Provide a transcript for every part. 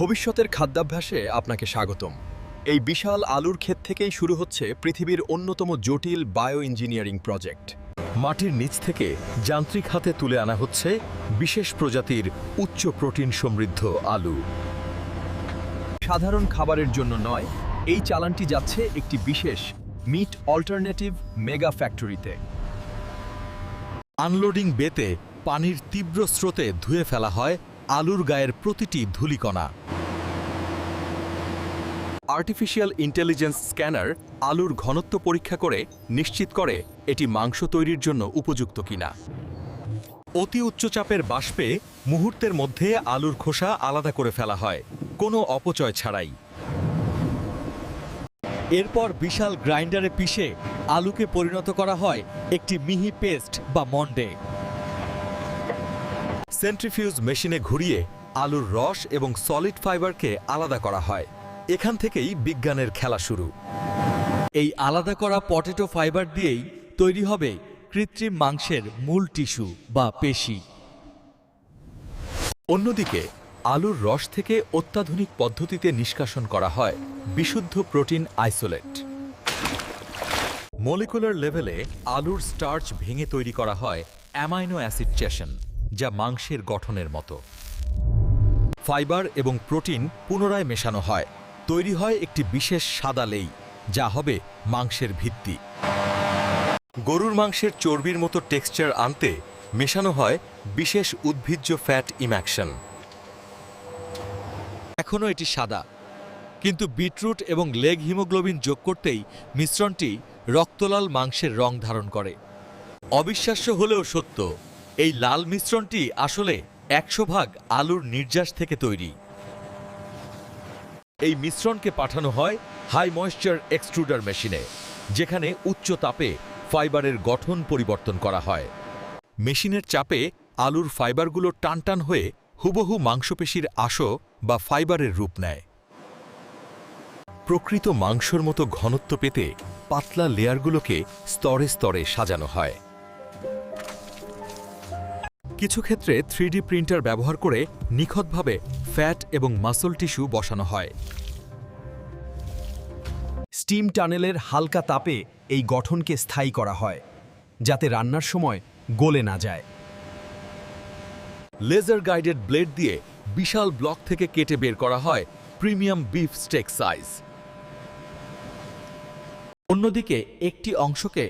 ভবিষ্যতের খাদ্যাভ্যাসে আপনাকে স্বাগতম। এই বিশাল আলুর ক্ষেত থেকেই শুরু হচ্ছে পৃথিবীর অন্যতম জটিল বায়ো ইঞ্জিনিয়ারিং প্রজেক্ট। মাটির নিচ থেকে যান্ত্রিক হাতে তুলে আনা হচ্ছে বিশেষ প্রজাতির উচ্চ প্রোটিন সমৃদ্ধ আলু। সাধারণ খাবারের জন্য নয়, এই চালানটি যাচ্ছে একটি বিশেষ মিট অল্টারনেটিভ মেগা ফ্যাক্টরিতে। আনলোডিং বেতে পানির তীব্র স্রোতে ধুয়ে ফেলা হয় আলুর গায়ের প্রতিটি ধূলিকণা। আর্টিফিশিয়াল ইন্টেলিজেন্স স্ক্যানার আলুর ঘনত্ব পরীক্ষা করে নিশ্চিত করে এটি মাংস তৈরির জন্য উপযুক্ত কিনা। অতি উচ্চচাপের বাষ্পে মুহূর্তের মধ্যে আলুর খোসা আলাদা করে ফেলা হয়, কোনো অপচয় ছাড়াই। এরপর বিশাল গ্রাইন্ডারে পিষে আলুকে পরিণত করা হয় একটি মিহি পেস্ট বা মন্ডে। সেন্ট্রিফিউজ মেশিনে ঘুরিয়ে আলুর রস এবং সলিড ফাইবারকে আলাদা করা হয়। এখান থেকেই বিজ্ঞানের খেলা শুরু। এই আলাদা করা পটেটো ফাইবার দিয়েই তৈরি হবে কৃত্রিম মাংসের মূল টিস্যু বা পেশি। অন্যদিকে, আলুর রস থেকে অত্যাধুনিক পদ্ধতিতে নিষ্কাশন করা হয় বিশুদ্ধ প্রোটিন আইসোলেট। মলিকুলার লেভেলে আলুর স্টার্চ ভেঙে তৈরি করা হয় অ্যামাইনো অ্যাসিড চেশন। যা মাংসের গঠনের মতো। ফাইবার এবং প্রোটিন পুনরায় মেশানো হয়। তৈরি হয় একটি বিশেষ সাদা লেই, যা হবে মাংসের ভিত্তি। গরুর মাংসের চর্বির মতো টেক্সচার আনতে মেশানো হয় বিশেষ উদ্ভিজ্জ ফ্যাট ইম্যাকশন। এখনও এটি সাদা। কিন্তু বিটরুট এবং লেগ হিমোগ্লোবিন যোগ করতেই মিশ্রণটি রক্তলাল মাংসের রং ধারণ করে। অবিশ্বাস্য হলেও সত্য। এই লাল মিশ্রণটি আসলে একশো ভাগ আলুর নির্যাস থেকে তৈরি। এই মিশ্রণকে পাঠানো হয় হাই ময়েশ্চার এক্সট্রুডার মেশিনে, যেখানে উচ্চ তাপে ফাইবারের গঠন পরিবর্তন করা হয়। মেশিনের চাপে আলুর ফাইবারগুলো টানটান হয়ে হুবহু মাংসপেশির আশো বা ফাইবারের রূপ নেয়। প্রকৃত মাংসর মতো ঘনত্ব পেতে পাতলা লেয়ারগুলোকে স্তরে স্তরে সাজানো হয়। কিছু ক্ষেত্রে থ্রিডি প্রিন্টার ব্যবহার করে নিখতভাবে ফ্যাট এবং মাসল টিস্যু বসানো হয়। স্টিম টানেলের হালকা তাপে এই গঠনকে স্থায়ী করা হয়, যাতে রান্নার সময় গলে না যায়। লেজার গাইডেড ব্লেড দিয়ে বিশাল ব্লক থেকে কেটে বের করা হয় প্রিমিয়াম বিফ স্টেক সাইজ। অন্যদিকে একটি অংশকে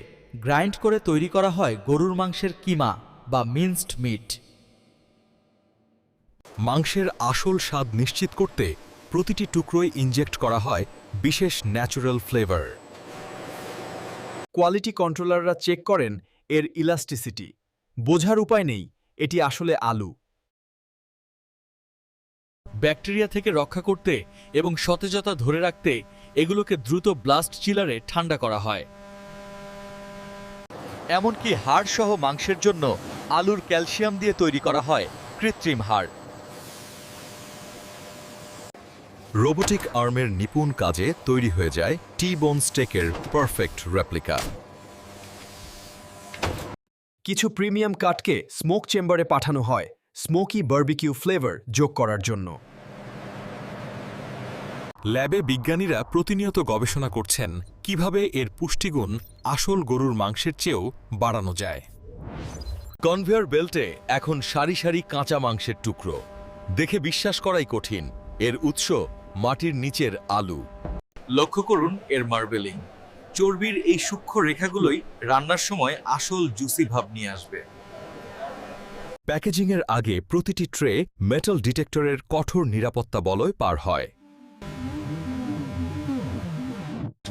গ্রাইন্ড করে তৈরি করা হয় গরুর মাংসের কিমা বা মিন্সড মিট মাংসের আসল স্বাদ নিশ্চিত করতে প্রতিটি টুকরোয় ইনজেক্ট করা হয় বিশেষ ন্যাচারাল ফ্লেভার কোয়ালিটি কন্ট্রোলাররা চেক করেন এর ইলাস্টিসিটি বোঝার উপায় নেই, এটি আসলে আলু। ব্যাকটেরিয়া থেকে রক্ষা করতে এবং সতেজতা ধরে রাখতে এগুলোকে দ্রুত ব্লাস্ট চিলারে ঠান্ডা করা হয়। এমনকি হাড় সহ মাংসের জন্য আলুর ক্যালসিয়াম দিয়ে তৈরি করা হয় কৃত্রিম হাড়। রোবোটিক আর্মের নিপুণ কাজে তৈরি হয়ে যায় টি বোন স্টেকের পারফেক্ট রেপ্লিকা কিছু প্রিমিয়াম কাটকে স্মোক চেম্বারে পাঠানো হয় স্মোকি বার্বিকিউ ফ্লেভার যোগ করার জন্য। ল্যাবে বিজ্ঞানীরা প্রতিনিয়ত গবেষণা করছেন কীভাবে এর পুষ্টিগুণ আসল গরুর মাংসের চেয়েও বাড়ানো যায়। কনভেয়ার বেল্টে এখন সারি সারি কাঁচা মাংসের টুকরো। দেখে বিশ্বাস করাই কঠিন। এর উৎস মাটির নিচের আলু। লক্ষ্য করুন এর মার্বেলিং। চর্বির এই সূক্ষ্ম রেখাগুলোই রান্নার সময় আসল জুসি ভাব নিয়ে আসবে। প্যাকেজিংয়ের আগে প্রতিটি ট্রে মেটাল ডিটেক্টরের কঠোর নিরাপত্তা বলয় পার হয়।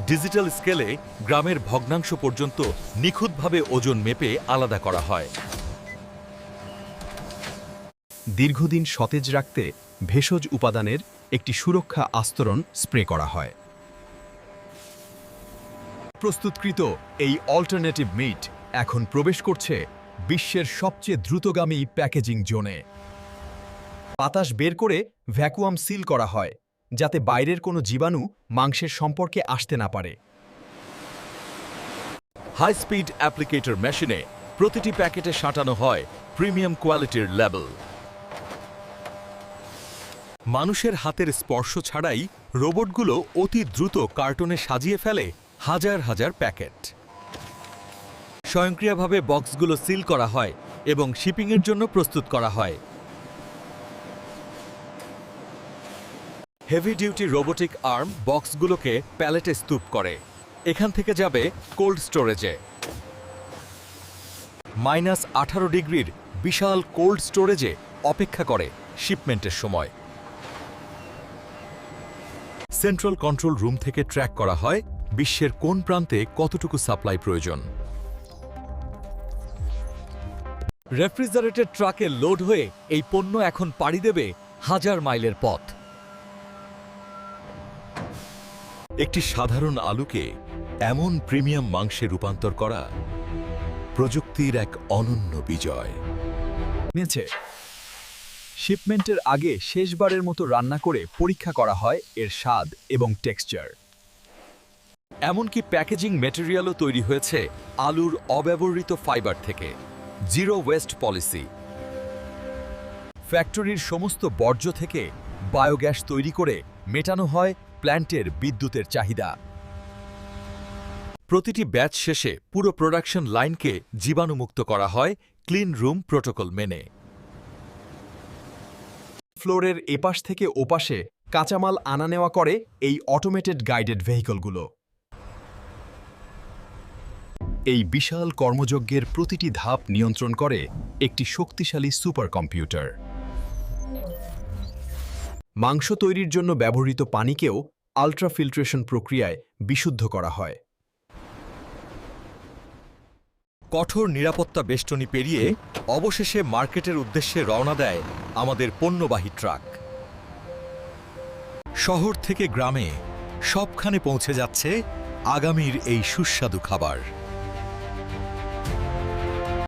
ডিজিটাল স্কেলে গ্রামের ভগ্নাংশ পর্যন্ত নিখুঁতভাবে ওজন মেপে আলাদা করা হয়। দীর্ঘদিন সতেজ রাখতে ভেষজ উপাদানের একটি সুরক্ষা আস্তরণ স্প্রে করা হয়। প্রস্তুতকৃত এই অল্টারনেটিভ মিট এখন প্রবেশ করছে বিশ্বের সবচেয়ে দ্রুতগামী প্যাকেজিং জোনে। বাতাস বের করে ভ্যাকুয়াম সিল করা হয়, যাতে বাইরের কোনো জীবাণু মাংসের সম্পর্কে আসতে না পারে। হাই স্পিড অ্যাপ্লিকেটর মেশিনে প্রতিটি প্যাকেটে সাঁটানো হয় প্রিমিয়াম কোয়ালিটির লেবেল মানুষের হাতের স্পর্শ ছাড়াই রোবটগুলো অতি দ্রুত কার্টনে সাজিয়ে ফেলে হাজার হাজার প্যাকেট। স্বয়ংক্রিয়ভাবে বক্সগুলো সিল করা হয় এবং শিপিংয়ের জন্য প্রস্তুত করা হয়। হেভি ডিউটি রোবোটিক আর্ম বক্সগুলোকে প্যালেটে স্তূপ করে। এখান থেকে যাবে কোল্ড স্টোরেজে মাইনাস আঠারো ডিগ্রির বিশাল কোল্ড স্টোরেজে অপেক্ষা করে শিপমেন্টের সময়। সেন্ট্রাল কন্ট্রোল রুম থেকে ট্র্যাক করা হয় বিশ্বের কোন প্রান্তে কতটুকু সাপ্লাই প্রয়োজন। রেফ্রিজারেটেড ট্রাকে লোড হয়ে এই পণ্য এখন পাড়ি দেবে হাজার মাইলের পথ। একটি সাধারণ আলুকে এমন প্রিমিয়াম মাংসে রূপান্তর করা প্রযুক্তির এক অনন্য বিজয়। নিয়েছে শিপমেন্টের আগে শেষবারের মতো রান্না করে পরীক্ষা করা হয় এর স্বাদ এবং টেক্সচার এমনকি প্যাকেজিং ম্যাটেরিয়ালও তৈরি হয়েছে আলুর অব্যবহৃত ফাইবার থেকে। জিরো ওয়েস্ট পলিসি ফ্যাক্টরির সমস্ত বর্জ্য থেকে বায়োগ্যাস তৈরি করে মেটানো হয় প্ল্যান্টের বিদ্যুতের চাহিদা। প্রতিটি ব্যাচ শেষে পুরো প্রোডাকশন লাইনকে জীবাণুমুক্ত করা হয় ক্লিন রুম প্রোটোকল মেনে। ফ্লোরের এপাশ থেকে ওপাশে কাঁচামাল আনা নেওয়া করে এই অটোমেটেড গাইডেড ভেহিকলগুলো এই বিশাল কর্মযজ্ঞের প্রতিটি ধাপ নিয়ন্ত্রণ করে একটি শক্তিশালী সুপার কম্পিউটার মাংস তৈরির জন্য ব্যবহৃত পানিকেও আল্ট্রাফিল্ট্রেশন প্রক্রিয়ায় বিশুদ্ধ করা হয়। কঠোর নিরাপত্তা বেষ্টনী পেরিয়ে অবশেষে মার্কেটের উদ্দেশ্যে রওনা দেয় আমাদের পণ্যবাহী ট্রাক। শহর থেকে গ্রামে সবখানে পৌঁছে যাচ্ছে আগামীর এই সুস্বাদু খাবার।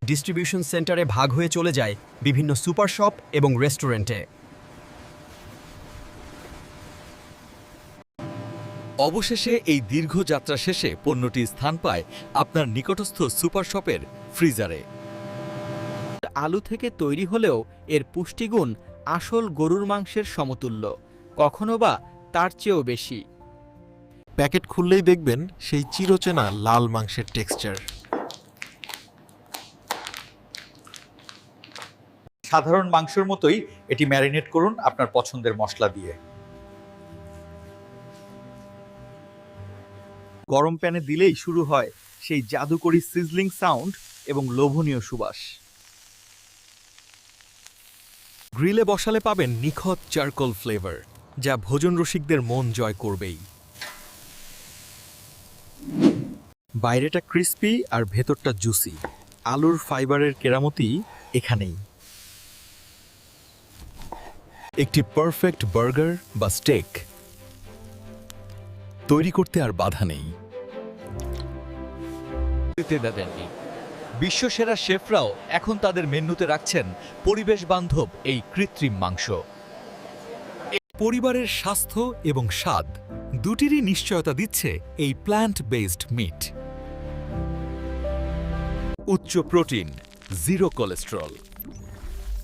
ডিস্ট্রিবিউশন সেন্টারে ভাগ হয়ে চলে যায় বিভিন্ন সুপার শপ এবং রেস্টুরেন্টে। অবশেষে এই দীর্ঘ যাত্রা শেষে পণ্যটি স্থান পায় আপনার নিকটস্থ সুপার শপের ফ্রিজারে। আলু থেকে তৈরি হলেও এর পুষ্টিগুণ আসল গরুর মাংসের সমতুল্য কখনো বা তার চেয়েও বেশি। প্যাকেট খুললেই দেখবেন সেই চিরচেনা লাল মাংসের টেক্সচার। সাধারণ মাংসের মতোই এটি ম্যারিনেট করুন আপনার পছন্দের মশলা দিয়ে। গরম প্যানে দিলেই শুরু হয় সেই জাদুকরি সিজলিং সাউন্ড এবং লোভনীয় সুবাস। গ্রিলে বসালে পাবেন নিখত চারকোল ফ্লেভার যা ভোজন রসিকদের মন জয় করবেই। বাইরেটা ক্রিস্পি আর ভেতরটা জুসি আলুর ফাইবারের কেরামতি এখানেই। একটি পারফেক্ট বার্গার বা স্টেক তৈরি করতে আর বাধা নেই। বিশ্বসেরা শেফরাও এখন তাদের মেন্যুতে রাখছেন পরিবেশ বান্ধব এই কৃত্রিম মাংস। পরিবারের স্বাস্থ্য এবং স্বাদ দুটিরই নিশ্চয়তা দিচ্ছে এই প্ল্যান্ট বেসড মিট উচ্চ প্রোটিন জিরো কোলেস্টেরল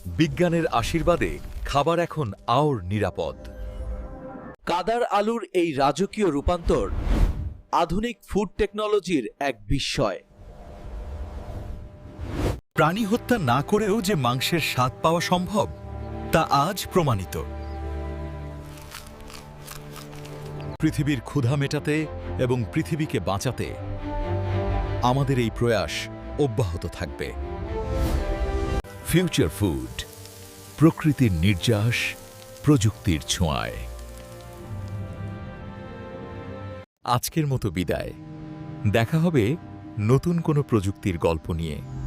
বিজ্ঞানের আশীর্বাদে খাবার এখন আওর নিরাপদ। কাদার আলুর এই রাজকীয় রূপান্তর আধুনিক ফুড টেকনোলজির এক বিস্ময়। প্রাণী হত্যা না করেও যে মাংসের স্বাদ পাওয়া সম্ভব, তা আজ প্রমাণিত। পৃথিবীর ক্ষুধা মেটাতে এবং পৃথিবীকে বাঁচাতে আমাদের এই প্রয়াস অব্যাহত থাকবে। ফিউচার ফুড প্রকৃতির নির্যাস, প্রযুক্তির ছোঁয়ায়। আজকের মতো বিদায়। দেখা হবে নতুন কোনো প্রযুক্তির গল্প নিয়ে।